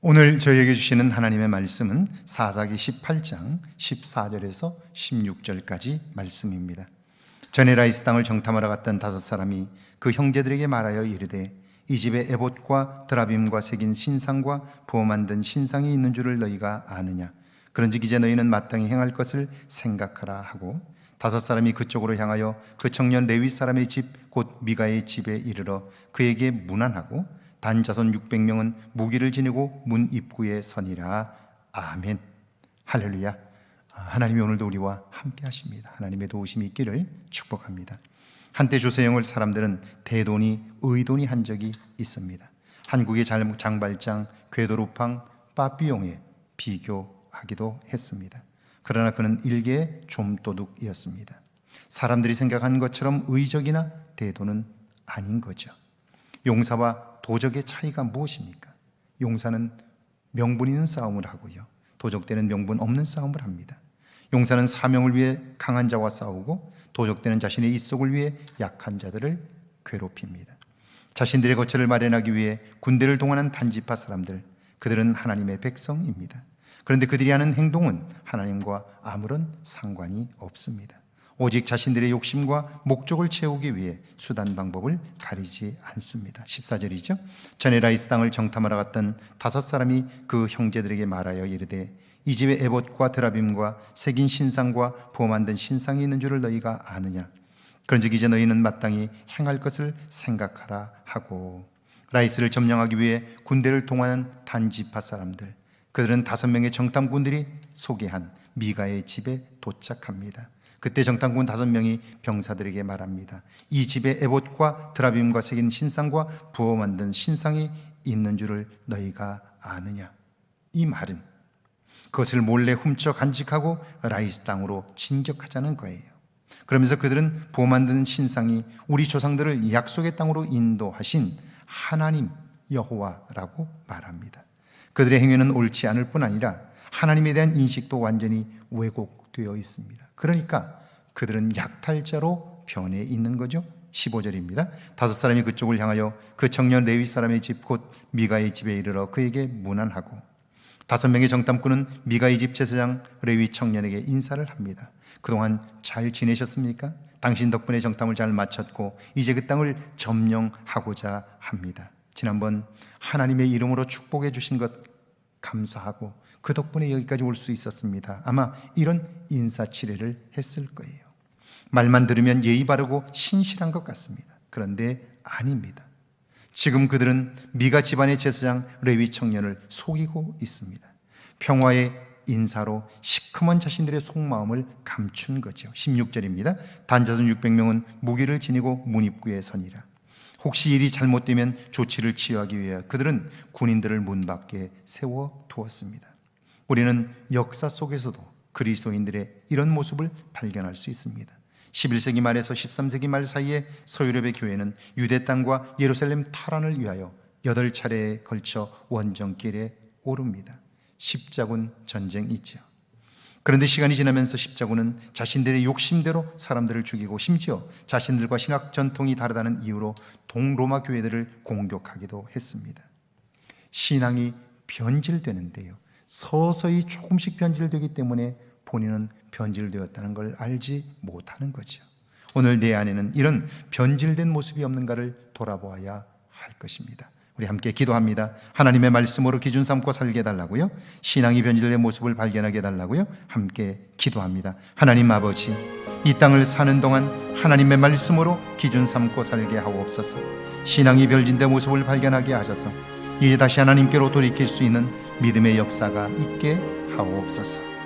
오늘 저희에게 주시는 하나님의 말씀은 사사기 18장 14절에서 16절까지 말씀입니다. 전에 라이스 땅을 정탐하러 갔던 다섯 사람이 그 형제들에게 말하여 이르되 이 집에 에봇과 드라빔과 새긴 신상과 부어 만든 신상이 있는 줄을 너희가 아느냐 그런즉 이제 너희는 마땅히 행할 것을 생각하라 하고 다섯 사람이 그쪽으로 향하여 그 청년 레위 사람의 집 곧 미가의 집에 이르러 그에게 문안하고 단 자손 600명은 무기를 지니고 문 입구에 서니라. 아멘. 할렐루야. 아, 하나님이 오늘도 우리와 함께 하십니다. 하나님의 도우심이 있기를 축복합니다. 한때 조세영을 사람들은 대돈이 의돈이 한 적이 있습니다. 한국의 장- 장발장 궤도루팡 빠삐용에 비교하기도 했습니다. 그러나 그는 일개의 좀도둑이었습니다. 사람들이 생각한 것처럼 의적이나 대도는 아닌 거죠 용사와 도적의 차이가 무엇입니까? 용사는 명분 있는 싸움을 하고요. 도적대는 명분 없는 싸움을 합니다. 용사는 사명을 위해 강한 자와 싸우고 도적대는 자신의 이속을 위해 약한 자들을 괴롭힙니다. 자신들의 거처를 마련하기 위해 군대를 동원한 단지파 사람들, 그들은 하나님의 백성입니다. 그런데 그들이 하는 행동은 하나님과 아무런 상관이 없습니다. 오직 자신들의 욕심과 목적을 채우기 위해 수단 방법을 가리지 않습니다. 14절이죠. 전에 라이스 땅을 정탐하러 갔던 다섯 사람이 그 형제들에게 말하여 이르되 이 집에 에봇과 드라빔과 새긴 신상과 만든 신상이 있는 줄을 너희가 아느냐 그런즉 이제 너희는 마땅히 행할 것을 생각하라 하고 라이스를 점령하기 위해 군대를 동원한 단지파 사람들 그들은 다섯 명의 정탐군들이 소개한 미가의 집에 도착합니다. 그때 정탐군 다섯 명이 병사들에게 말합니다. 이 집에 에봇과 드라빔과 새긴 신상과 부어 만든 신상이 있는 줄을 너희가 아느냐? 이 말은 그것을 몰래 훔쳐 간직하고 라이스 땅으로 진격하자는 거예요. 그러면서 그들은 부어 만든 신상이 우리 조상들을 약속의 땅으로 인도하신 하나님 여호와라고 말합니다. 그들의 행위는 옳지 않을 뿐 아니라 하나님에 대한 인식도 완전히 왜곡 되어 있습니다. 그러니까 그들은 약탈자로 변해 있는 거죠. 15절입니다. 다섯 사람이 그쪽을 향하여 그 청년 레위 사람의 집 곧 미가의 집에 이르러 그에게 문안하고 다섯 명의 정탐꾼은 미가의 집 제사장 레위 청년에게 인사를 합니다. 그동안 잘 지내셨습니까? 당신 덕분에 정탐을 잘 마쳤고 이제 그 땅을 점령하고자 합니다. 지난번 하나님의 이름으로 축복해 주신 것 감사하고 그 덕분에 여기까지 올 수 있었습니다. 아마 이런 인사치레를 했을 거예요. 말만 들으면 예의 바르고 신실한 것 같습니다. 그런데 아닙니다. 지금 그들은 미가 집안의 제사장 레위 청년을 속이고 있습니다. 평화의 인사로 시커먼 자신들의 속마음을 감춘 거죠. 16절입니다. 단자손 600명은 무기를 지니고 문 입구에 서니라. 혹시 일이 잘못되면 조치를 취하기 위해 그들은 군인들을 문 밖에 세워 두었습니다. 우리는 역사 속에서도 그리스도인들의 이런 모습을 발견할 수 있습니다. 11세기 말에서 13세기 말 사이에 서유럽의 교회는 유대 땅과 예루살렘 탈환을 위하여 여덟 차례에 걸쳐 원정길에 오릅니다. 십자군 전쟁이 있죠. 그런데 시간이 지나면서 십자군은 자신들의 욕심대로 사람들을 죽이고 심지어 자신들과 신학 전통이 다르다는 이유로 동로마 교회들을 공격하기도 했습니다. 신앙이 변질되는데요. 서서히 조금씩 변질되기 때문에 본인은 변질되었다는 걸 알지 못하는 거죠. 오늘 내 안에는 이런 변질된 모습이 없는가를 돌아보아야 할 것입니다. 우리 함께 기도합니다. 하나님의 말씀으로 기준 삼고 살게 해달라고요. 신앙이 변질된 모습을 발견하게 해달라고요. 함께 기도합니다. 하나님 아버지, 이 땅을 사는 동안 하나님의 말씀으로 기준 삼고 살게 하옵소서. 신앙이 변질된 모습을 발견하게 하셔서 이제 다시 하나님께로 돌이킬 수 있는 믿음의 역사가 있게 하옵소서.